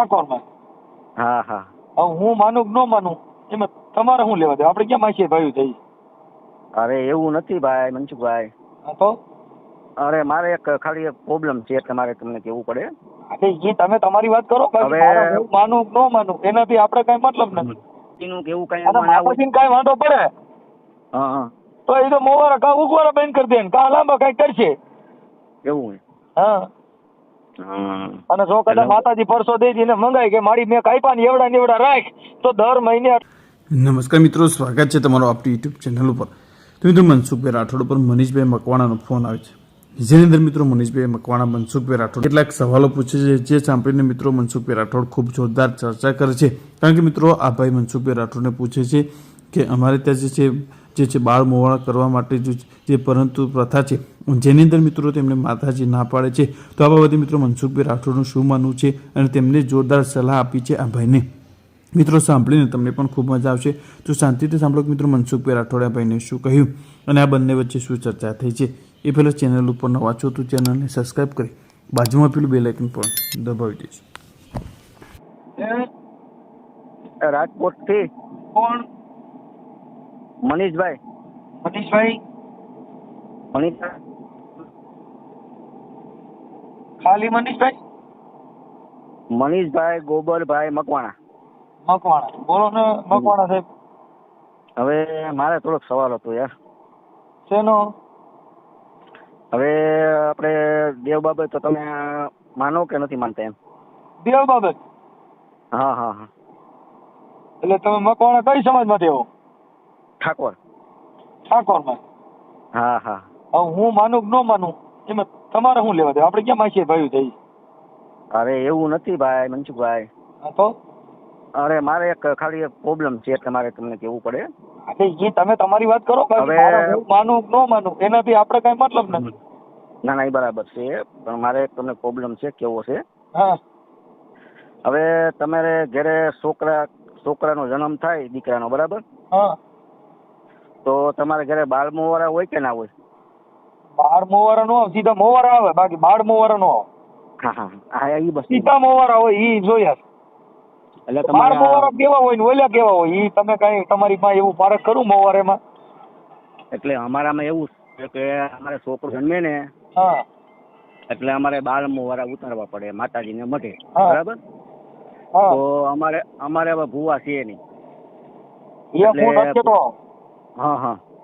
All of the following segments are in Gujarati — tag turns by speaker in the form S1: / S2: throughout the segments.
S1: ઠાકોરમાં
S2: હા હા.
S1: હવે હું માનું કે ન માનું એમાં તમારે શું લેવા દે આપણે કેમ આશીએ ભાઈ થઈ
S2: અરે એવું નથી ભાઈ મનસુખભાઈ.
S1: હા તો?
S2: અરે મારે એક ખાલી એક પ્રોબ્લેમ છે એટલે મારે તમને કેવું પડે.
S1: એટલે ઈ તમે તમારી વાત કરો
S2: હવે-
S1: માનું કે ન માનું એનાથી આપણે કઈ મતલબ નથી.
S2: એનું કેવું કઈ
S1: માતાજીને કાંઈ વાંધો પડે?
S2: હા હા.
S1: તો એ તો મોવારા કા ઉગવારા બેન કરી દે કા લાંબા કઈ કરશે.
S2: એવું હા.
S1: અને જો કદાચ માતાજી પરસો દે દઈને મંગાઈ કે મારી મેં કાપ્યા ને એવડા ને એવડા રાખ તો દર મહિને
S3: નમસ્કાર મિત્રો સ્વાગત છે તમારો આપણી યુટ્યુબ ચેનલ ઉપર. તો મિત્રો મનસુખભાઈ રાઠોડ ઉપર મનીષભાઈ મકવાણાનો ફોન આવે છે. જેની અંદર મિત્રો મનીષભાઈ મકવાણા મનસુખભાઈ રાઠોડ કેટલાક સવાલો પૂછે છે જે સાંભળીને મિત્રો મનસુખભાઈ રાઠોડ ખૂબ જોરદાર ચર્ચા કરે છે. કારણ કે મિત્રો આ ભાઈ મનસુખભાઈ રાઠોડને પૂછે છે કે અમારે ત્યાં જે છે જે છે, બાળ મોવાળા કરવા માટે જે પરંતુ પ્રથા છે, જેની અંદર મિત્રો તેમને માતાજી ના પાડે છે. તો આ બાબતે મિત્રો મનસુખભાઈ રાઠોડનું શું માનવું છે અને તેમને જોરદાર સલાહ આપી છે આ ભાઈને. મિત્રો સાંભળીને તમને પણ ખૂબ મજા આવશે. તો શાંતિથી સાંભળો મિત્રો મનસુખભાઈ રાઠોડિયા ભાઈને શું કહ્યું અને આ બંને વચ્ચે શું ચર્ચા થઈ છે. એ પહેલાં ચેનલ ઉપર નવા છો તો ચેનલને સબસ્ક્રાઈબ કરી બાજુમાં પેલું બેલ આઇકન પણ દબાવી દેજો.
S2: રાજકોટથી
S1: કોણ
S2: મનીષભાઈ.
S1: મનીષભાઈ.
S2: મનીષ
S1: ખાલી મનીષભાઈ?
S2: મનીષભાઈ ગોબરભાઈ મકવાણા.
S1: મકવાણા. બોલો ને મકવાણા સાહેબ.
S2: હવે મારે થોડોક સવાલ હતો યાર.
S1: શેનો?
S2: હવે આપણે દેવ બાબત તો તમે માનો કે નથી માનતા એમ?
S1: દેવ બાબત?
S2: હા હા હા.
S1: એટલે તમે મકવાણા કઈ સમાજમાંથી આવો?
S2: ઠાકોર.
S1: ઠાકોરમાં
S2: હા હા.
S1: હવે હું માનું કે ન માનું એમાં તમારે શું લેવા દે આપણે કેમ આશીએ ભાઈ થઈ?
S2: અરે એવું નથી ભાઈ મનસુખભાઈ.
S1: હા તો?
S2: અરે મારે એક ખાલી એક પ્રોબ્લેમ છે એટલે મારે તમને કેવું પડે.
S1: એટલે ઈ તમે તમારી વાત કરો
S2: હવે-
S1: હું માનું કે ન માનું એનાથી આપણે કઈ મતલબ નથી.
S2: ના ના એ બરાબર છે પણ મારે તમને પ્રોબ્લેમ છે કેવો છે?
S1: હા.
S2: હવે તમારે ઘરે છોકરા છોકરાનો જન્મ થાય દીકરાનો બરાબર?
S1: હા.
S2: તો તમારે ઘરે બાળ મોવારા હોય કે ના હોય?
S1: બાળ મોવારા નો આવે સીધા મોવારા આવે બાકી બાળ મોવારા નો આવે.
S2: હા હા હા. એ બસ.
S1: સીધા મોવારા હોય ઈ જોયા.
S2: એટલે તમારા
S1: મોવારા કેવા હોય ને ઓલા કેવા હોય ઈ તમે કઈ તમારી પાસે એવું પારખ કરું મોવારેમાં
S2: એટલે અમારામાં એવું છે કે અમારે છોકરો જન્મે ને
S1: હા.
S2: એટલે અમારે બાળ મોવારા ઉતારવા પડે માતાજીને મઢે. બરાબર? તો અમારે અમારે હવે ભૂવા છે નહીં.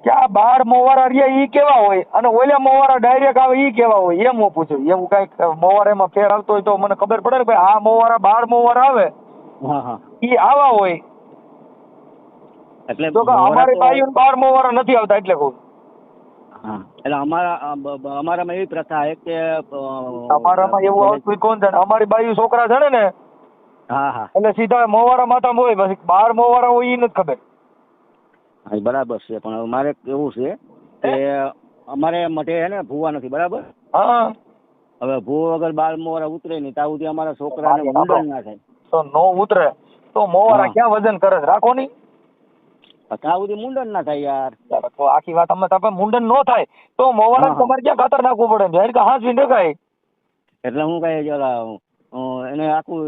S1: કે આ બાર મોવારા રહ્યા ઈ કેવા હોય? અને ઓલા મોવારા ડાયરેક્ટ આવે ઈ કેવા હોય? એમ હું પૂછું. એવું કંઈક મોવારામાં ફેર આવતો હોય તો મને ખબર પડે ને ભાઈ આ મોવારા બાર મોવારા આવે.
S2: હા હા.
S1: ઈ આવા હોય.
S2: એટલે
S1: તો અમારી
S2: તો-
S1: બાઈઓ બાર મોવારા નથી આવતા એટલે કહું.
S2: હા. એટલે અમારા અમારામાં એવી પ્રથા છે કે
S1: અમારામાં એવું આવતું કોણ જાણે? અમારી બાઈઓ છોકરા છે ને?
S2: હા હા.
S1: એટલે સીધા મોવારા માતા હોય પછી બાર મોવારા હોય ઈ નથી ખબર.
S2: હા, બરાબર છે. પણ મારે એવું છે કે અમારે મટે છે ને ભૂવા નથી બરાબર?
S1: હા.
S2: હવે ભૂવો વગર બાળ મોવારા ઉતરે નહીં ત્યાં સુધી અમારા છોકરાને મુંડન ના થાય.
S1: તો નો ઉતરે તો મોવારા ક્યાં વજન કરે છે? રાખો ની
S2: ત્યાં સુધી મુંડન ના થાય યાર.
S1: તો આખી વાત અમે તમે મુંડન નો થાય. તો મોવારા. તમારે ક્યાં ખાતર નાખવું પડે? જાહેર કે હાથ વિંડે કાંઈ
S2: એટલે હું કઈ જરા એને આખું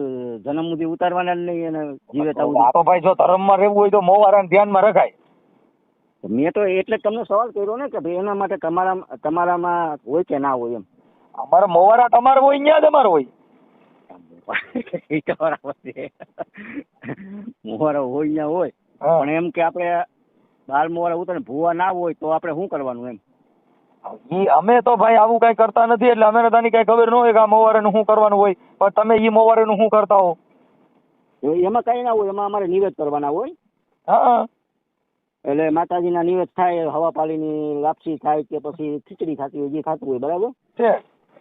S2: જન્મ સુધી ઉતારવાના જ નહીં એને જીવે
S1: તો ભાઈ જો ધર્મમાં રહેવું હોય તો મોવારાને ધ્યાનમાં રખાય.
S2: સુધી મેં તો એટલે તમને સવાલ કર્યો ને કે ભાઈ એના માટે તમારા તમારામાં હોય કે ના હોય એમ?
S1: અમારા મોવારા તમારે હોય ન્યા તમારે હોય.
S2: મોવારા હોય ન્યા હોય. પણ એમ કે આપણે બાર મોવારા ઉતરે ભૂવા ના હોય તો આપણે શું કરવાનું એમ?
S1: ઈ અમે તો ભાઈ આવું કઈ કરતા નથી એટલે અમે તાની કઈ ખબર ન હોય કે આ મોવારેનું શું કરવાનું હોય. પણ તમે ઈ મોવારેનું શું કરતા હો?
S2: એમાં કઈ ના હોય એમાં અમારે નિવેદ કરવાના હોય.
S1: હા.
S2: એટલે માતાજીના નિવેદ થાય હવા પાલીની લાપસી થાય કે પછી ખીચડી થતી હોય જે ખાતું હોય બરાબર?
S1: છે.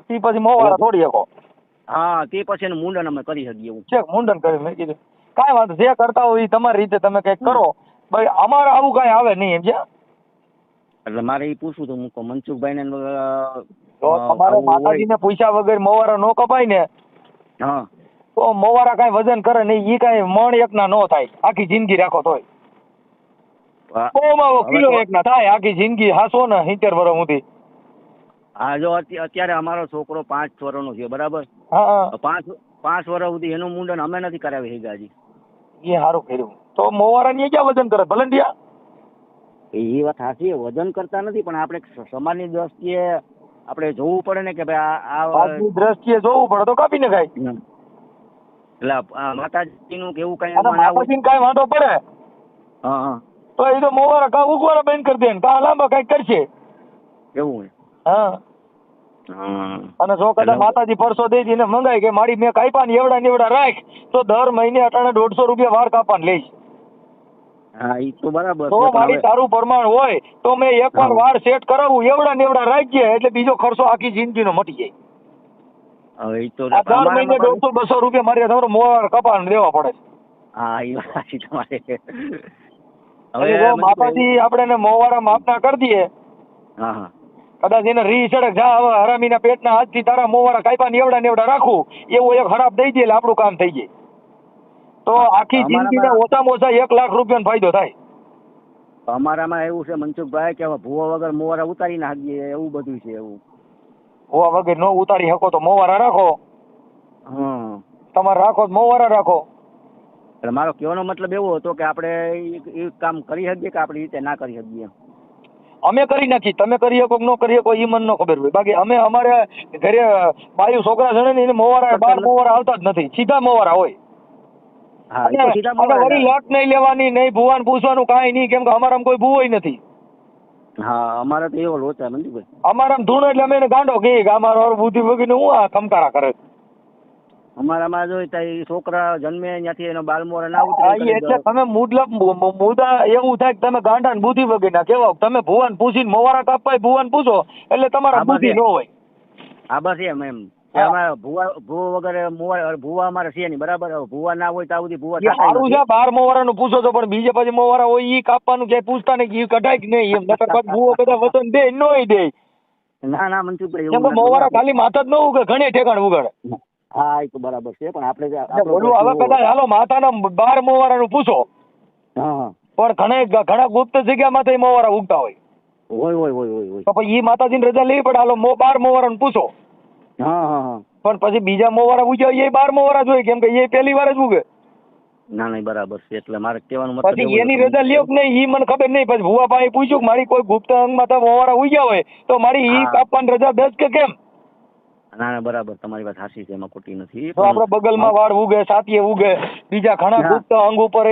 S1: તે પછી મોવારા થોડી શકો.
S2: હા તે પછી એનું મુંડન અમે કરી શકીએ એવું.
S1: છે મુંડન કરી મેં કીધું. કાંઈ વાંધો જે કરતા હોય તમારી રીતે તમે કંઈક કરો. ભાઈ અમારે આવું કઈ આવે નહીં એમ છે?
S2: એટલે મારે એ પૂછવું હતું મૂકો મનસુખભાઈ ને
S1: તમારે માતાજીને પૂછ્યા વગર મોવારા નો કપાય ને
S2: હા.
S1: તો મોવારા કાંઈ વજન કરે નહીં ઈ કાંઈ મણ એકના નો થાય. આખી જિંદગી રાખો તોય.
S2: હા.
S1: ઓમાં ઓ
S2: હવે
S1: કિલો
S2: તો-
S1: એકના થાય આખી જિંદગી હાસો ને સિત્તેર વર્ષ સુધી.
S2: હા જો અત્યારે અમારો છોકરો પાંચ વર્ષનો છે બરાબર?
S1: હા હા.
S2: પાંચ પાંચ વર્ષ સુધી એનું મુંડન અમે નથી કરાવી હજી.
S1: એ સારું કર્યું. તો મોવારા ની ક્યાં વજન કરે? ભલંડિયા?
S2: એ વાત સાચી વજન કરતા નથી પણ આપણે સમાજની દ્રષ્ટિએ આપણે જોવું પડે ને કે ભાઈ આ
S1: દ્રષ્ટિએ જોવું પડે તો કાપી ને
S2: ખાય એટલે માતાજીનું કેવું કઈ
S1: કઈ વાંધો પડે?
S2: હા હા.
S1: તો એ તો મોવારા કા ઉગવારા બંધ કરી દે ને કા લાંબા કઈ કરશે.
S2: એવું
S1: હા. અને જો કદાચ માતાજી પરસો દઈ દઈને મંગાય કે મારી મેં કાપ્યા ને એવડા ને એવડા રાખ તો દર મહિને અટાણે દોઢસો રૂપિયા વાર કાપવાને લઈશ.
S2: હા એ તો બરાબર.
S1: તો મારી તારું પ્રમાણ હોય તો મેં એકવાર. વાર સેટ કરાવું એવડા ને એવડા રાખીએ એટલે બીજો ખર્ચો આખી જિંદગીનો મટી જાય.
S2: હવે એ તો
S1: દર મહિને દોઢસો બસો રૂપિયા મારે તમારો મોવાર કપાને દેવા પડે
S2: હા એ વાત તમારે.
S1: એટલે જો
S2: હવે
S1: માતાજી આપણે મોવારા માપના કરી દઈએ.
S2: હા હા.
S1: કદાચ એને રી સડક જા હવે હરામીના પેટના હાથથી તારા મોવાળા કાયપા નેવડા નેવડા રાખું. એવું એક હરાપ દઈ દે એટલે આપણું કામ થઈ જાય. તો આખી જિંદગીને ઓછામાં ઓછા એક લાખ રૂપિયાનો ફાયદો થાય.
S2: અમારામાં એવું છે મનસુખભાઈ કે હવે ભૂવા વગર મોવારા ઉતારી નાખીએ એવું બધું છે એવું.
S1: ભૂવા વગર ન ઉતારી શકો તો મોવારા રાખો. તમારે રાખો મોવારા રાખો.
S2: એટલે મારો કહેવાનો મતલબ એવો હતો કે આપણે ઈ કામ કરી શકીએ કે આપણી રીતે ના કરી શકીએ
S1: અમે કરી નાખી. તમે કરી શકો ન કરી શકો એ મને ન ખબર હોય. બાકી અમે અમારે ઘરે બાયું છોકરા જણે ને એને મોવારા બાર મોવારા આવતા જ નથી. સીધા મોવારા હોય.
S2: એ
S1: વળી લટ નહીં લેવાની નહીં ભુવાન પૂછવાનું કાંઈ નહીં કેમ કે અમારામાં કોઈ ભૂવોય નથી.
S2: હા અમારે તો એવો લોચા મનસુખભાઈ
S1: અમારામાં ધૂણ એટલે અમે એને ગાંડો કહીએ કે અમારો બુદ્ધિ વગીને હું આ ખમકારા કરે
S2: અમારામાં જો ત્યાં છોકરા જન્મે ત્યાંથી એનો બાલમોર ના ઉતરે
S1: એટલે તમે મુદલબ મુ- મુ- મુદ્દા એવું થાય કે તમે ગાંડા ને બુદ્ધિ વગરના કેવા તમે ભુવન પૂછીને મોવારા કાપાય ભુવાન પૂછો એટલે તમારા બુદ્ધિ ન હોય.
S2: હા બસ એમ એમ. અમારે ભૂવા ભૂવા વગર મોવા ભૂવા અમારે છે નહીં બરાબર? ભુવા ના હોય ત્યાં સુધી ભૂવા
S1: એ
S2: થતા
S1: સારું છે બાર મોવારાનું પૂછો છો પણ બીજે પછી મોવારા હોય ઈ કાપવાનું ક્યાંય પૂછતા નહીં ઈ કઢાય કે નહીં એમ. નકર પછી ભૂવો બધા વચન દે નોય દે.
S2: ના ના મનસુખભાઈ
S1: મોવારા ખાલી માથા જ ન ઉગે ઘણી ઠેકાણ ઉગાડે.
S2: હા એ તો બરાબર છે પણ આપણે
S1: બોલું હવે કદાચ હાલો માતાના બાર મોવારાનું પૂછો.
S2: હા
S1: પણ ઘણે ઘણા ગુપ્ત જગ્યામાં તો મોવારા ઉગતા હોય.
S2: હોય હોય હોય હોય
S1: તો પછી ઈ માતાજીની રજા લેવી પડે. હાલો મો બાર મોવારાનું પૂછો.
S2: હા હા હા.
S1: પણ પછી બીજા મોવારા ઉગ્યા એ બાર મોવારા જોઈએ કેમ કે એ પહેલી વાર જ ઉગે.
S2: ના નહીં બરાબર છે એટલે મારે કહેવાનું મતલબ
S1: પછી એની રજા લ્યો કે નહીં ઈ મને ખબર નહીં પછી ભુવા ભાઈ પૂછ્યું કે મારી કોઈ ગુપ્ત અંગમાં તો મોવારા ઉગ્યા હોય તો મારી ઈ આપવાની રજા દસ કે કેમ?
S2: ના ના બરાબર તમારી વાત સાચી છે એમાં ખોટી નથી.
S1: તો આપણે બગલમાં વાળ ઉગે સાતીએ ઉગે બીજા ઘણા ગુપ્ત અંગ ઉપર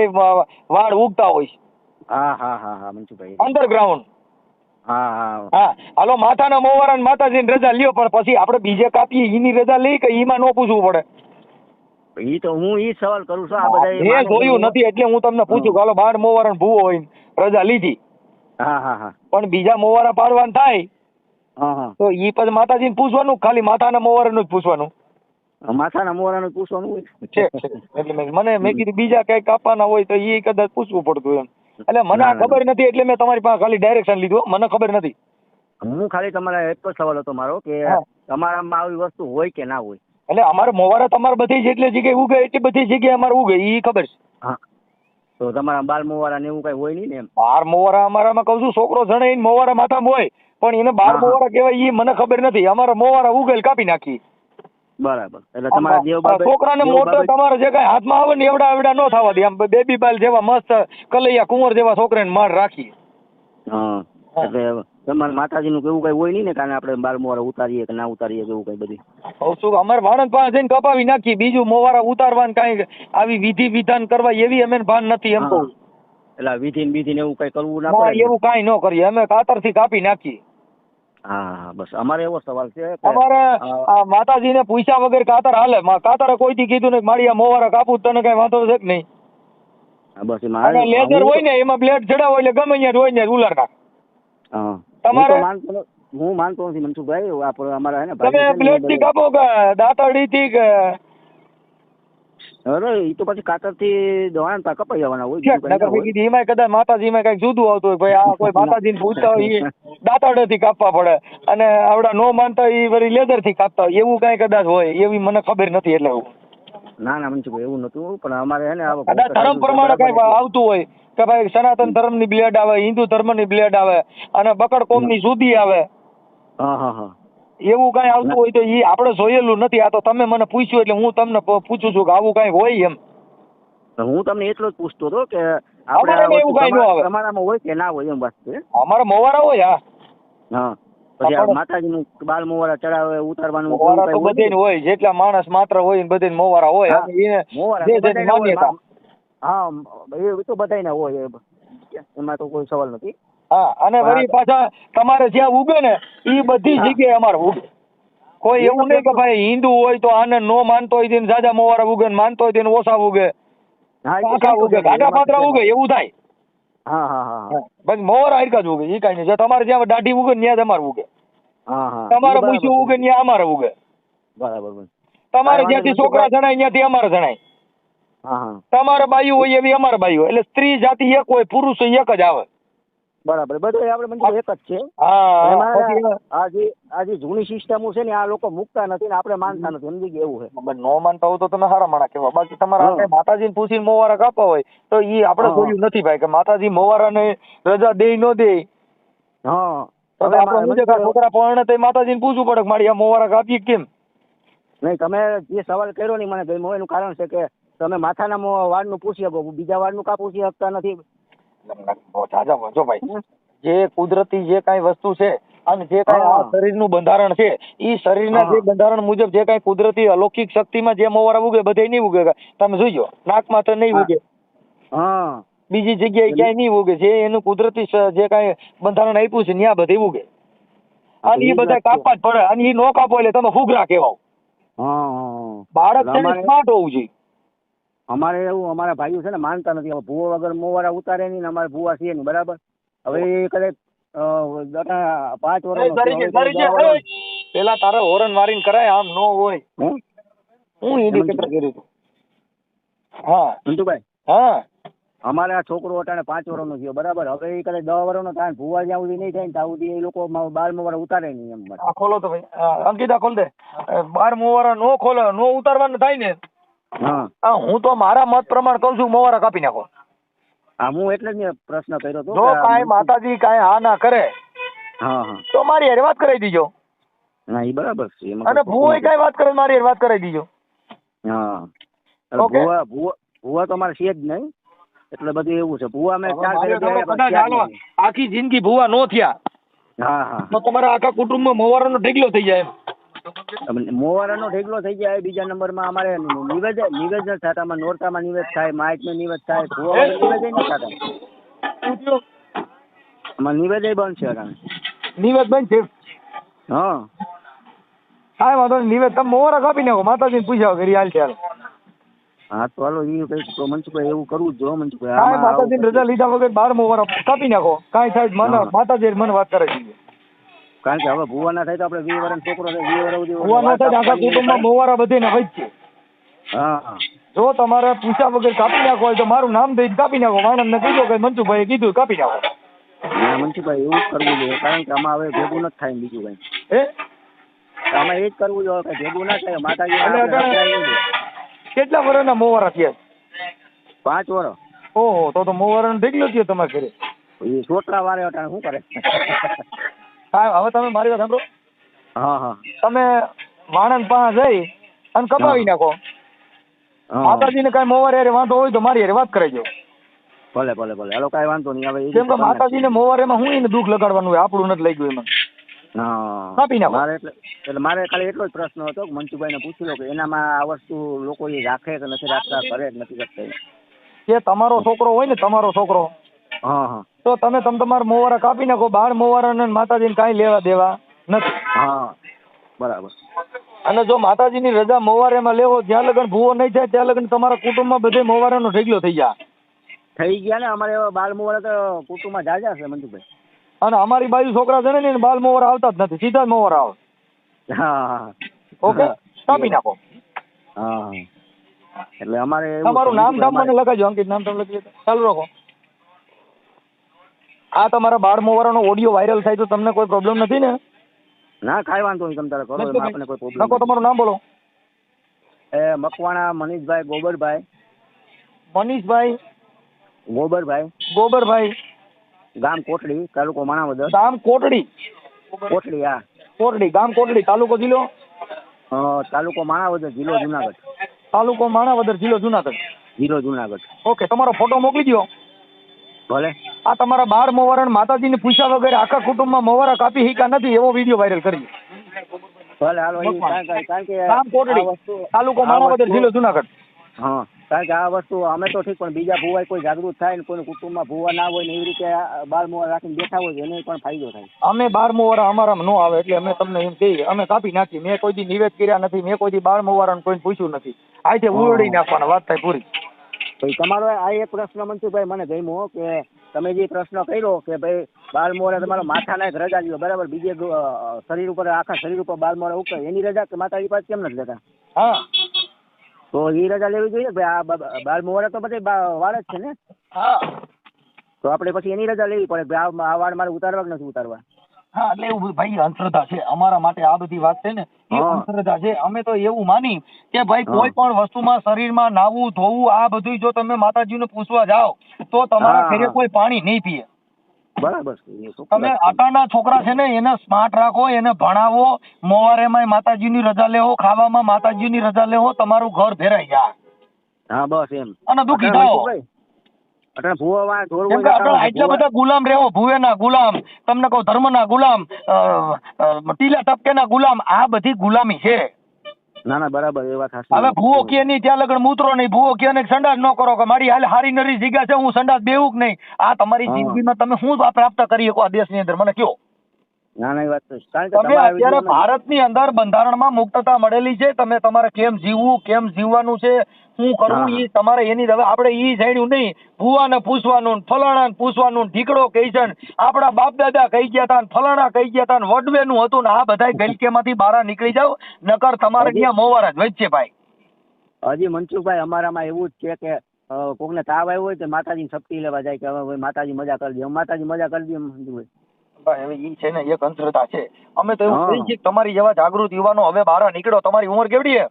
S1: વાળ ઉગતા હોય છે.
S2: હા હા હા હા મનસુખભાઈ
S1: અંડરગ્રાઉન્ડ
S2: હા હા.
S1: હા હાલો માથાના મોવારા માતાજીની રજા લ્યો પણ પછી આપણે બીજે કાપીએ એની રજા લઈ કે એમાં ન પૂછવું પડે.
S2: ઈ તો હું ઈ સવાલ કરું છું આ બધા એ
S1: મેં જોયું નથી એટલે હું તમને પૂછું કે હાલો બાર મોવારણ ભૂવો હોય રજા લીધી.
S2: હા હા હા.
S1: પણ બીજા મોવારા પાડવાનું થાય તો ઈ પછી માતાજીને પૂછવાનું ખાલી માથાના મોવારાનું જ પૂછવાનું.
S2: માથાના મોરાનું પૂછવાનું હોય?
S1: છે. એટલે મને મેં કીધું બીજા કઈ કાપવાના હોય તો એ કદાચ પૂછવું પડતું એમ. એટલે મને ખબર નથી એટલે મેં તમારી પાસે ખાલી ડાયરેક્શન લીધું મને ખબર નથી.
S2: હું ખાલી તમારા એક જ સવાલ હતો મારો કે તમારામાં આવી વસ્તુ હોય કે ના હોય?
S1: એટલે અમારે મોવારા તમારે બધી જેટલી જગ્યાએ ઉગે એટલી બધી જગ્યાએ અમારે ઉગે ઈ ખબર છે.
S2: હા. તો તમારા બાલ મોવારા ને એવું કઈ હોય નહીં ને એમ?
S1: બાર મોવારા અમારામાં કહું છું છોકરો જણે મોવારા માથામાં હોય પણ એને બાર. મોવારા કહેવાય એ મને ખબર નથી. અમારા મોવારા ઉગેલ કાપી નાખી.
S2: બરાબર. એટલે તમારા દેવ
S1: આ છોકરાને મોટો તમારે જે કઈ હાથમાં આવે ને એવડા એવડા ન થવા દે. આમ બેબી બાલ જેવા મસ્ત કલૈયા કુંવર જેવા છોકરાને માર રાખી.
S2: હા. એટલે તમારે માતાજીનું કેવું કઈ હોય નહીં ને કારણ આપણે બાલ મોવારા ઉતારીએ કે ના ઉતારીએ કે એવું કઈ બધી?
S1: કહું શું અમારે વાણંદ પાસે જઈને કપાવી નાખી. બીજું મોવારા ઉતારવાનું કાંઈ આવી વિધિ વિધાન કરવા એવી અમે ભાન નથી એમ કહું.
S2: એટલે વિધિન વિધિ ને બીધિ ને એવું કઈ કરવું ના પડે ને?
S1: એવું કાંઈ ન કરીએ. અમે કાતરથી કાપી નાખીએ.
S2: હા હા બસ. અમારે એવો સવાલ છે કે
S1: અમારે. આ માતાજીને પૂછ્યા વગર કાતર હાલે. મા- કાતરે કોઈથી કીધું નહીં કે મારી આ મોવારા કાપું તને કઈ વાંધો છે કે નહીં?
S2: હા, બસ મારે-
S1: અને લેઝર
S2: હું
S1: હોય ને એમાં બ્લેડ ચડાવો એટલે ગમે ત્યાં હોય ને ઉલાર નાખ.
S2: હા.
S1: તમારે-
S2: હું તો માનતો ન- હું માનતો નથી મનસુખભાઈ આપણે અમારા હે ને ભાઈ
S1: તમે
S2: છે ને
S1: બ્લેડથી
S2: બધા-
S1: કાપો કે દાંતરડીથી કે
S2: અરે એ તો પછી કાતરથી દવાના તા કપાઈ જવાના હોય
S1: છેક નકર મેં
S2: હોય.
S1: કીધું એમાંય કદાચ માતાજીમાં કંઈક જુદું આવતું હોય ભાઈ આ કોઈ માતાજીને પૂછતા હોય એ દાંતરડેથી કાપવા પડે. અને આવડા નો માનતા એ વળી લેધરથી કાપતા હોય. એવું કઈ કદાચ હોય એવી મને ખબર નથી એટલે
S2: ના ના મનસુખ એવું નતું પણ અમારે હે ને
S1: કદાચ ધર્મ પ્રમાણે કઈ આવતું હોય કે ભાઈ સનાતન ધર્મની બ્લેડ આવે હિન્દુ ધર્મની બ્લેડ આવે અને બકડ કોમની સુદી આવે.
S2: હા હા હા.
S1: એવું કઈ આવતું હોય તો એ આપણે જોયેલું નથી. આ તો તમે મને પૂછ્યું એટલે હું તમને પૂછું છું કે આવું કઈ હોય એમ.
S2: હું તમને એટલો જ પૂછતો હતો કે
S1: આપણે એવું કઈ ન આવે.
S2: તમારામાં હોય કે ના હોય એમ વાત છે?
S1: અમારે મોવારા હોય હા.
S2: હા. પછી માતાજીનું બાલ મોવારા ચડાવે ઉતારવાનું
S1: મોવારા તો
S2: હોય
S1: બધે હોય. જેટલા માણસ માત્ર હોય ને બધે મોવારા હોય. એને
S2: મોવારા હા એ તો બધાયના હોય. એમાં તો કોઈ સવાલ નથી.
S1: હા અને વળી પાછા તમારે જ્યાં ઉગે ને એ બધી જગ્યાએ અમારે ઉગે. કોઈ એવું નહીં કે ભાઈ હિન્દુ હોય તો આને નો માનતો હોય તેને સાજા મોવારા ઉગે ને માનતો હોય તેને ઓછા ઉગે. પાકા ઉગે ઘાટા પાત્રા ઉગે એવું થાય.
S2: હા હા હા
S1: બસ મોવારા હરકા જ ઉગે એ કાંઈ નહીં. જો તમારે જ્યાં દાઢી ઉગે ને ત્યાં તમારે ઉગે. તમારે
S2: એ
S1: ઉગે ત્યાં અમારે ઉગે.
S2: બરાબર.
S1: તમારે જ્યાંથી છોકરા. જણાય ત્યાંથી અમારે જણાય. તમારે બાયું હોય એવી અમારે બાયું હોય. એટલે સ્ત્રી જાતિ એક હોય પુરુષ એક જ આવે.
S2: બરાબર. બધું આપણે મંજૂર એક જ છે. આજે જૂની સિસ્ટમો છે ને આ લોકો મૂકતા નથી ને આપણે માનતા નથી. સમજી ગયા એવું છે.
S1: નો માનતા હોય તો તમે સારા માણા કહેવા બાકી તમારા માતાજી માતાજીને પૂછીને મોવારા કાપવા હોય તો એ આપણે. જોયું નથી ભાઈ કે માતાજી મોવારાને રજા દે ન દે
S2: હા.
S1: છોકરા પણ તે માતાજીને પૂછવું પડે કે મારી આ મોવારા કાપીએ કેમ?
S2: નહીં તમે જે સવાલ કર્યો નહીં મને ગમ્યો. એનું કારણ છે કે તમે માથાના વાળનું પૂછી શકો બીજા વાળનું કા પૂછી શકતા નથી.
S1: વાંચો ભાઈ. જે કુદરતી જે કાંઈ વસ્તુ છે અને જે કાંઈ. આ શરીરનું બંધારણ છે એ શરીરના. જે બંધારણ મુજબ જે કાંઈ કુદરતી અલૌકિક શક્તિમાં જે મોવારા ઉગે બધે નહીં ઉગે. તમે જોઈજો નાક માત્ર નહીં. ઉગે.
S2: હા.
S1: બીજી જગ્યાએ ક્યાંય નહીં ઉગે. જે એનું કુદરતી જે કાંઈ બંધારણ આપ્યું છે ત્યાં બધે ઉગે. અને
S2: એ
S1: બધા કાપવા જ પડે. અને એ નો કાપો એટલે તમે ફુગરા કહેવાઓ.
S2: હા
S1: બાળક સ્માર્ટ હોવું જોઈએ.
S2: અમારે એવું અમારા ભાઈઓ છે ને માનતા નથી. હવે ભૂવો વગર મોવારા ઉતારે નહીં ને અમારે ભૂવા છીએ નહીં બરાબર? હવે એ કદાચ પાંચ વર્ષ!
S1: પેલા તારે હોરન મારીને કરાય આમ નો હોય. હું? ઇન્ડિકેટર કર્યું હતું હા.
S2: મંટુભાઈ
S1: હા.
S2: અમારે આ છોકરો અટાણે પાંચ વર્ષનો થયો બરાબર? હવે એ કદાચ દસ વર્ષનો થાય ભૂવા જ્યાં સુધી નહીં થાય ત્યાં સુધી એ લોકો બાર બાર મોવારા ઉતારે નહીં એમ.
S1: આ ખોલો તો ભાઈ. અંકિતા ખોલ દે. બાર બાર મોવારા નો ખોલે નો ઉતારવાનું થાય ને.
S2: હા.
S1: હું તો મારા મત પ્રમાણે કહું છું મોવારા કાપી નાખો.
S2: હા હું એટલે જ મેં પ્રશ્ન કર્યો હતો
S1: જો કાંઈ માતાજી કાંઈ હા ના કરે
S2: હા હા.
S1: તો મારી હારે વાત કરાવી દીજો.
S2: ના એ બરાબર છે
S1: અને ભૂવો કાંઈ વાત કરે મારી હારે વાત કરાવી દીજો.
S2: હા. ભૂવા ભૂવા ભૂવા તો અમારે છે જ નહીં એટલે બધું એવું છે. ભૂવા
S1: મેં
S2: ચાર
S1: તો. આખી જિંદગી ભૂવા નો થયા.
S2: હા હા.
S1: તો તમારા આખા કુટુંબમાં મોવારાનો ઢગલો થઈ જાય એમ.
S2: મોવારાનો ઢેગલો થઈ જાય બીજા નંબરમાં અમારે નિવેદ નિવેદ ન થતા અમારે નોરતામાં નિવેદ થાય માઇકમાં નિવેદ થાય નિવેદ ન થતા. અમારે નિવેદ બંધ છે અટાણે
S1: નિવેદ બંધ છે?
S2: હા.
S1: કાંઈ વાંધો નહીં નિવેદ તમે મોવારા કાપી નાખો માતાજીને પૂછ્યા ઘરી હાલ હાલ.
S2: હા તો હાલો એ કઈ મનસુખભાઈ એવું કરવું જો મનસુખભાઈ. આમાં આવું
S1: માતાજીની રજા લીધા વગર બાર મોવારા કાપી નાખો. કાંઈ થાય મને. માતાજી મને વાત કરે છે.
S2: કારણ કે હવે ભૂવા ના થાય તો આપણે વીસ વર્ષનો છોકરો છે વીસ વર્ષ સુધી
S1: ભૂવા નો થાય આખા કુટુંબમાં મોવારા બધીને વચ્ચે
S2: હા.
S1: જો તમારે પૂછ્યા વગર કાપી નાખો હોય તો મારું નામ દઈ કાપી નાખો. માણસને કીધું કે મનસુભાઈએ કીધું કાપી નાખો.
S2: ના મનસુખભાઈ એવું જ કરવું જોઈએ કારણ કે આમાં હવે ભેગું નથી થાય બીજું કઈ.
S1: એ
S2: આમાં એ જ કરવું જોઈએ કે ભેગું ના થાય માતાજી
S1: કેટલા વર્ષના મોવારા થયા?
S2: પાંચ વર્ષ
S1: ઓહો તો તો મોવારાનો ઢગલો થયો તમારે ઘરે.
S2: એ છોકરા વારે શું કરે?
S1: હવે તમે મારી વાત સાંભળો.
S2: હા હા.
S1: તમે વાણંદ પાસે જઈ અને કપાવી નાખો.
S2: હા.
S1: માતાજીને કાંઈ મોવારે હારે વાંધો હોય તો મારી હારે વાત કરાવજો
S2: ભલે ભલે ભલે. હાલો કાંઈ વાંધો નહીં. હવે
S1: કેમ કે માતાજીને મોવારેમાં હું એને દુઃખ લગાડવાનું હોય? આપણું નથી લાગ્યું એમાં.
S2: હા.
S1: કાપી નાખો.
S2: મારે એટલે એટલે મારે ખાલી એટલો જ પ્રશ્ન હતો કે મનસુખભાઈને પૂછી લો કે એનામાં આ વસ્તુ લોકો એ રાખે કે નથી રાખતા કરે કે નથી કરતા
S1: કે તમારો છોકરો હોય ને તમારો છોકરો.
S2: હા હા.
S1: તો તમે તમ તમારા મોવારા કાપી નાખો બાર મોવારાને માતાજીને કાંઈ લેવા દેવા નથી.
S2: હા બરાબર.
S1: અને જો માતાજીની રજા મોવારેમાં લેવો જ્યાં લગન ભૂવો નહીં થાય ત્યાં લગન તમારા કુટુંબમાં બધે મોવારાનો ઢગલો થઈ જાય
S2: થઈ ગયા ને અમારે બાલ મોવાળા તો કુટુંબમાં જાજા છે મંજુભાઈ.
S1: અને અમારી બાજુ છોકરા છે ને બાલ મોવારા આવતા જ નથી સીધા જ મોવારા આવે.
S2: હા
S1: ઓકે? કાપી નાખો.
S2: હા એટલે અમારે
S1: તમારું નામ ધામ મને લખાજો અંકિત નામ તમે લખી ચાલુ રાખો. આ તમારા બાર મોવારાનો ઓડિયો વાયરલ થાય તો તમને કોઈ પ્રોબ્લેમ નથી ને?
S2: ના કાંઈ વાંધો નહીં તમે તારે કરો એમાં આપણને કોઈ પ્રોબ્લેમ નકો
S1: તમારું નામ બોલો.
S2: એ મકવાણા મનીષભાઈ ગોબરભાઈ.
S1: મનીષભાઈ?
S2: ગોબરભાઈ.
S1: ગોબરભાઈ.
S2: ગામ કોટડી તાલુકો માણાવદર.
S1: ગામ કોટડી.
S2: કોટડી હા.
S1: કોટડી ગામ કોટડી તાલુકો જિલ્લો?
S2: તાલુકો માણાવદર જિલ્લો જુનાગઢ.
S1: તાલુકો માણાવદર જિલ્લો જુનાગઢ.
S2: જિલ્લો જુનાગઢ.
S1: ઓકે તમારો ફોટો મોકલી દો
S2: ભલે.
S1: આ તમારા બાર મોવારા માતાજીને પૂછ્યા વગર આખા કુટુંબમાં મોવારા કાપી શીખ્યા નથી એવો વીડિયો વાયરલ કરી.
S2: કારણ કે-
S1: કોટડી
S2: આ વસ્તુ-
S1: તાલુકો માણાવદર જિલ્લો જુનાગઢ.
S2: હા કારણ કે આ વસ્તુ અમે તો ઠીક પણ બીજા ભુવાય કોઈ જાગૃત થાય ને કોઈના કુટુંબમાં ભુવા ના હોય ને એવી રીતે બાર મોવા રાખીને બેઠા હોય એને પણ ફાયદો થાય.
S1: અમે બાર મોવારા અમારામાં ન આવે એટલે અમે તમને એમ કહીએ અમે કાપી નાખી મેં કોઈ દી નિવેદ કર્યા નથી મેં કોઈ દી બાર મોવારાને કોઈને પૂછ્યું નથી. આજે ઉરડી નાખવાના વાત થાય પૂરી.
S2: તમારો આ એક પ્રશ્ન મનસુખભાઈ મને ગમ્યો કે તમે જે પ્રશ્ન કર્યો કે ભાઈ બાલ મોરે તમારો માથાના એક રજા લ્યો બરાબર? બીજે શરીર ઉપર આખા શરીર ઉપર બાલ મોરે ઉકે એની રજા કે માતાજી પાસે કેમ નથી લેતા?
S1: હા.
S2: તો એ રજા લેવી જોઈએ? ભાઈ આ બા- બાલ તો બધે વાળ જ છે ને?
S1: હા.
S2: તો આપણે પછી એની રજા લેવી પડે. ભાઈ આ વાળ મારે ઉતારવા કે નથી ઉતારવા?
S1: હા એટલે એવું ભાઈ અંધશ્રદ્ધા છે. અમારા માટે આ બધી વાત છે ને એ અંધશ્રદ્ધા છે. અમે તો એવું માની કે ભાઈ કોઈ પણ વસ્તુમાં શરીરમાં નાવું ધોવું આ બધું જો તમે માતાજીને પૂછવા જાઓ તો તમારા ઘરે કોઈ પાણી નહીં પીએ.
S2: બરાબર
S1: તમે આટાના છોકરા છે ને એને સ્માર્ટ રાખો એને ભણાવો મોવારેમાં માતાજીની રજા લેવો ખાવામાં માતાજીની રજા લેવો તમારું ઘર ભેરાઈ જાય.
S2: હા બસ એમ.
S1: અને દુઃખી
S2: અટાણે
S1: થાઓ.
S2: મનસુખભાઈ, અટાણે વાળા ઢોર
S1: કેમ કે
S2: હોય
S1: એટલા બધા ગુલામ રહેવો ભુવેના ગુલામ તમને કહું ધર્મના ગુલામ અ, અ, ટીલા ટપકેના ગુલામ આ બધી ગુલામી છે.
S2: ના ના બરાબર એ વાત
S1: હવે ભૂવો કે નહીં ત્યાં લગન મૂતરો નહીં ભૂવો કે નહીં સંડાસ ન કરો કે મારી હાલ હારી નરી જગ્યા છે હું સંડાસ બેવું કે નહીં. આ તમારી. જિંદગીમાં તમે શું પ્રાપ્ત કરી શકો આ દેશની અંદર? મને કયો?
S2: ના ના એ વાત તો છે. કારણ કે
S1: તમે
S2: તમારા
S1: અત્યારે
S2: વિડીયોમાં-
S1: ભારતની અંદર બંધારણમાં મુક્તતા મળેલી છે તમે તમારે કેમ જીવવું કેમ જીવવાનું છે શું કરવું
S2: હા.
S1: ઈ તમારે એની હવે આપણે ઈ જાણ્યું નહીં ભુવાને પૂછવાનું ને ફલાણાને પૂછવાનું ને ઢીકડો કહી છે ને આપણા બાપ દાદા કહી ગયા ને ફલાણા કહી ગયા હતા ને વડવેનું હતું ને આ બધા ગલકેમાંથી બહાર નીકળી જાવ નકર તમારે ત્યાં મોવાર જ વચ્ચે ભાઈ
S2: હજી મનસુખભાઈ અમારામાં એવું જ છે કે અ, કોકને તાવ આવ્યો હોય તો માતાજીની શક્તિ લેવા જાય કે હવે ભાઈ માતાજી મજા કરી દે માતાજી મજા કરી દે
S1: હવે ઈ છે ને એક અંધશ્રદ્ધા છે. અમે તો એવું. કહીએ છીએ તમારી જેવા જાગૃત યુવાનો હવે બહાર નીકળો. તમારી ઉંમર કેવડી છે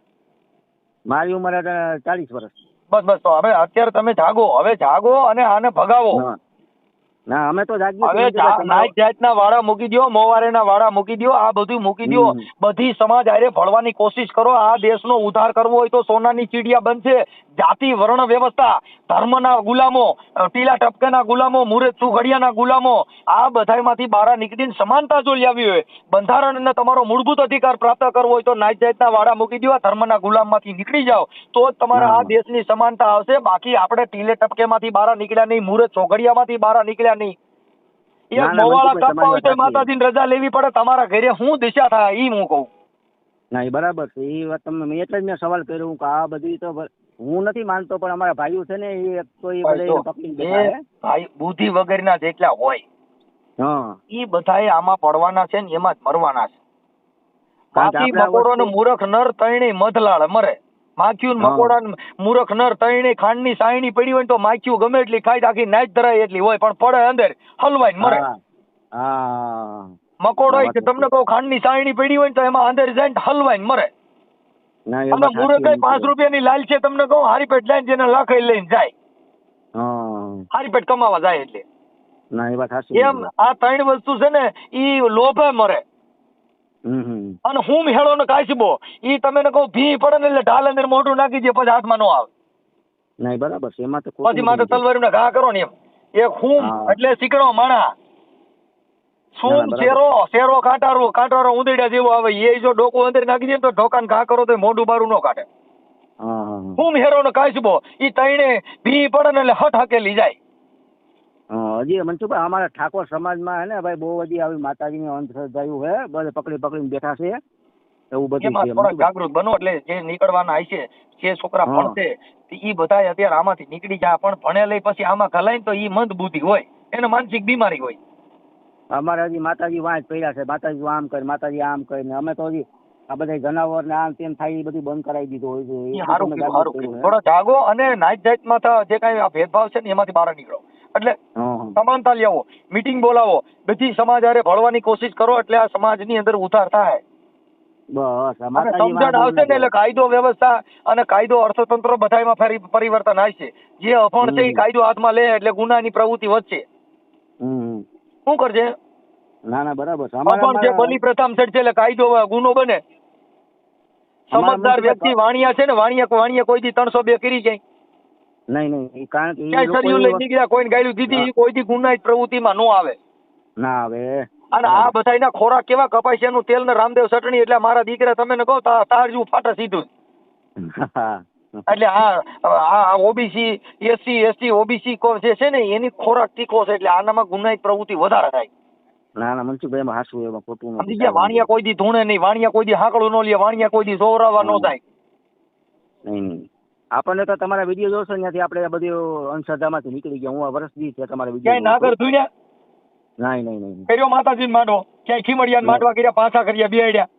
S2: મારી ઉંમર ચાલીસ વર્ષ.
S1: બસ બસ તો હવે અત્યારે તમે જાગો. હવે જાગો અને આને ભગાવો.
S2: ના અમે તો
S1: હવે નાઈટ જાતના વાળા મૂકી દ્યો મોવારેના વાળા મૂકી દો આ બધું મૂકી
S2: દો
S1: બધી સમાજ આરે ભળવાની કોશિશ કરો આ દેશનો ઉદ્ધાર કરવો હોય તો સોનાની ચીડિયા બનશે. જાતિ વર્ણ વ્યવસ્થા ધર્મના ગુલામો ટીલા ટપકાના ગુલામો મુરત સુઘડિયાના ગુલામો આ બધાયમાંથી બહાર નીકળીને સમાનતા જો લાવી હોય બંધારણ અને તમારો મૂળભૂત અધિકાર પ્રાપ્ત કરવો હોય તો નાઈટ જાતના વાળા મૂકી દો આ ધર્મના ગુલામમાંથી નીકળી જાઓ. તો જ તમારા આ દેશની સમાનતા આવશે. બાકી આપણે ટીલે ટપકેમાંથી બહાર નીકળ્યા નહીં મુરત ચોઘડિયામાંથી બહાર નીકળ્યા નહીં એ
S2: ના, ના,
S1: મોવાળા કાપવા હોય તો માતાજીની રજા લેવી પડે તમારા ઘરે શું દિશા થાય ઈ હું કહું.
S2: ના એ બરાબર છે. એ વાત તમને મેં એટલે જ મેં સવાલ કર્યો હું કે આ બધી તો હું નથી માનતો પણ અમારા ભાઈઓ છે ને એ તો એ બધા
S1: એ. ભાઈ બુદ્ધિ વગરના જેટલા હોય
S2: હા.
S1: બધા બધાએ આમાં પડવાના છે ને એમાં જ મરવાના છે.
S2: બાકી
S1: મકોડો ને મૂરખ નર તૈણે મધલાળ મરે. માખ્યું મકોડા મૂરખ નર તણી ખાંડની સાયણી પડી હોય તો માખ્યું ગમે એટલી ખાઈ તો આખી નાચ ધરાય એટલી હોય પણ પડે અંદર હલવાઈ મરે. મકોડો કે તમને કહું ખાંડની સાયણી પડી હોય તો એમાં અંદર જાય હલવાઈ મરે.
S2: ના
S1: અને મૂરખ પાંચ
S2: રૂપિયા
S1: રૂપિયાની લાલ છે તમને કહું હારી પેટ લઈને જેને લાખાઈ લઈને જાય. હારી પેટ કમાવા જાય એટલે.
S2: ના
S1: એમ આ ત્રણ વસ્તુ છે ને ઈ લોભે મરે. અને હું હેળો ને કાચબો ઈ તમે ને કહું ભી પડે ને એટલે ઢાલ અંદર મોઢું નાખી દે પછી હાથમાં નો આવે.
S2: નહીં બરાબર છે એમાં તો
S1: પછી માથે
S2: નથી.
S1: તલવારીને ઘા કરો ને એમ. એક હું એટલે શીકણો માણા.
S2: ના,
S1: શું શેરો શેરો કાંટારો કાંટારો ઉંદરડા જેવો આવે એ જો ડોકો અંદર નાખી દે તો ઢોકાને ઘા કરો તો મોઢું બારું નો કાઢે.
S2: હા
S1: હેરો ને કાચબો ઈ તઈને ભી પડે ને એટલે હટ હકેલી જાય.
S2: હજી મનસુખભાઈ અમારા ઠાકોર સમાજમાં હે ને ભાઈ બહુ બધી આવી માતાજીની અંધશ્રદ્ધાયું હે બધે પકડી પકડીને બેઠા છે એવું બધું છે
S1: થોડા જાગૃત બનો એટલે જે નીકળવાના હશે જે છોકરા ભણશે એ બધા અત્યારે આમાંથી નીકળી જાય પણ ભણે લઈ પછી આમાં ઘલાય તો એ મંદ બુદ્ધિ હોય એને માનસિક બીમારી હોય.
S2: અમારે હજી માતાજી વાંચ પડ્યા છે માતાજી આમ કરે માતાજી આમ કરે ને અમે તો હજી આ બધા જનાવર ને આમ તેમ થાય એ બધું બંધ કરાવી દીધું હોય છે
S1: થોડો જાગો અને નાઈટ જાતમાં તો જે કઈ ભેદભાવ છે ને એમાંથી બહાર નીકળો. એટલે. સમાનતા લેવો મીટિંગ બોલાવો. બધી સમાજ હારે ભળવાની કોશિશ કરો એટલે આ સમાજની અંદર ઉધાર થાય. સમજણ આવશે ને એટલે કાયદો વ્યવસ્થા અને કાયદો અર્થતંત્ર બધાયમાં ફરી પરિવર્તન આવશે જે અભણ છે એ. કાયદો હાથમાં લે એટલે ગુનાની પ્રવૃત્તિ વધશે. શું કરશે
S2: ના ના બરાબર
S1: અપણ છે બલી પ્રથમ છે એટલે કાયદો ગુનો બને. સમજદાર વ્યક્તિ વાણિયા છે ને વાણિયા વાણિયા કોઈ દી ત્રણસો બે કરી જાય.
S2: નહીં નહીં કારણ કે
S1: ક્યાંય સરિયું લઈ નીકળ્યા કોઈને ગાયલું દીધી કોઈ દી ગુનાહિત પ્રવૃત્તિમાં નો આવે.
S2: ના આવે.
S1: અને આ બધાયના ખોરાક કેવા કપાસિયાનું તેલ ને રામદેવ ચટણી એટલે મારા દીકરા તમે ને કહો તાર જેવું ફાટે સીધું. એટલે આ આ ઓબીસી એસસી એસટી ઓબીસી જે છે ને એની ખોરાક તીખો છે એટલે આનામાં ગુનાહિત પ્રવૃત્તિ વધારે થાય.
S2: ના ના મનસુખભાઈ એમાં હાસું એમાં ખોટું.
S1: સમજી ગયા વાણિયા કોઈ દી ધૂણે નહીં વાણિયા કોઈ દી હાકડું નો લે વાણિયા કોઈ દી સોવરાવા નો થાય.
S2: નહીં નહીં. આપણને તો તમારા વીડિયો જોશો ત્યાંથી આપણે આ બધું અંધશ્રદ્ધામાંથી નીકળી ગયા. હું આ વર્ષ દી છે તમારા
S1: ક્યાંય
S2: વીડિયો
S1: નાગર ધૂણ્યા
S2: નહીં નહીં નહીં
S1: કર્યો માતાજી માંડો? ક્યાંય ખીમડિયા માંડવા કર્યા પાછા કર્યા બિહાડ્યા?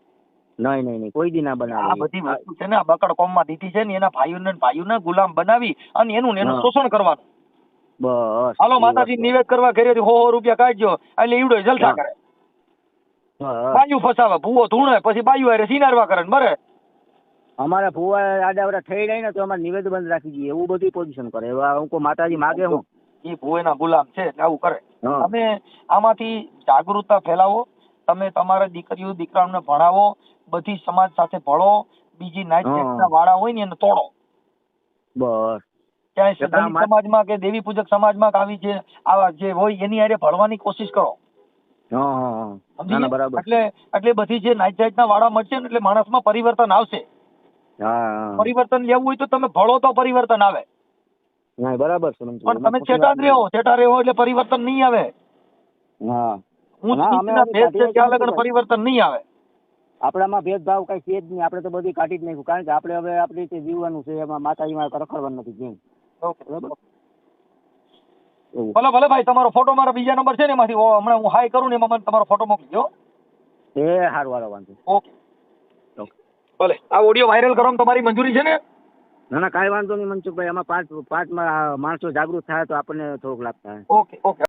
S2: નહીં નહીં નહીં કોઈ દી ના બનાવે.
S1: આ બધી વસ્તુ છે ને આ બકડ કોમમાં દીધી છે ને એના ભાઈઓને ભાઈઓને ગુલામ બનાવી અને એનું એનું શોષણ કરવાનું.
S2: બસ.
S1: હાલો માતાજી નિવેદ કરવા કર્યો હો હો રૂપિયા કાઢજો. એટલે ઈવડો જલસા કરે. બાયું ફસાવે ભૂવો ધૂણે પછી બાયું હારે સિનારવા કરે ને મરે
S2: અમારા ફુવા આડાવડા થઈ જાય ને તો અમારે નિવેદ બંધ રાખી દઈએ. એવું બધી પોઝિશન કરે. હું કહું માતાજી માગે હું.
S1: એ ભૂવેના ગુલામ છે એટલે આવું કરે. તમે આમાંથી જાગૃતતા ફેલાવો. તમે તમારા દીકરીઓ દીકરાઓને ભણાવો. બધી સમાજ સાથે ભળો. બીજી નાઈટ
S2: ના
S1: સેક્ટના વાળા હોય ને એને તોડો.
S2: બસ.
S1: ક્યાંય
S2: કે મા-
S1: સમાજમાં કે દેવી પૂજક સમાજમાં કે આવી જે આવા જે હોય એની હારે ભળવાની કોશિશ કરો. એટલે એટલે બધી જે નાઈટ ના વાળા મળશે ને એટલે માણસમાં પરિવર્તન આવશે. પરિવર્તન લેવું હોય તો તમે ભળો તો પરિવર્તન આવે.
S2: ના બરાબર છે
S1: પણ તમે છેટા જ રહો છેટા રહો એટલે પરિવર્તન નહીં આવે.
S2: હા.
S1: ઊંચ ભેદ છે ત્યાં
S2: છીએ
S1: પરિવર્તન નહીં આવે.
S2: આપણામાં ભેદભાવ કઈ છે જ નહીં આપણે તો બધી કાઢી જ નાખ્યું. કારણ કે આપણે હવે આપણી રીતે જીવવાનું છે એમાં માતાજીમાં રખડવાનું નથી જેમ
S1: ભલે ભલે ભાઈ તમારો ફોટો મારા બીજા નંબર છે ને એમાંથી. હમણાં હું હાઈ કરું ને એમાં મને તમારો ફોટો મોકલજો
S2: એ સારું વાળો વાંધો
S1: ઓકે. ભલે. આ ઓડિયો વાયરલ કરવામાં તમારી મંજૂરી છે ને?
S2: ના ના કાંઈ વાંધો નહીં મનસુખભાઈ. આમાં પાંચ પાંચ માણસો જાગૃત થાય તો આપણને થોડુંક લાભ થાય
S1: ઓકે ઓકે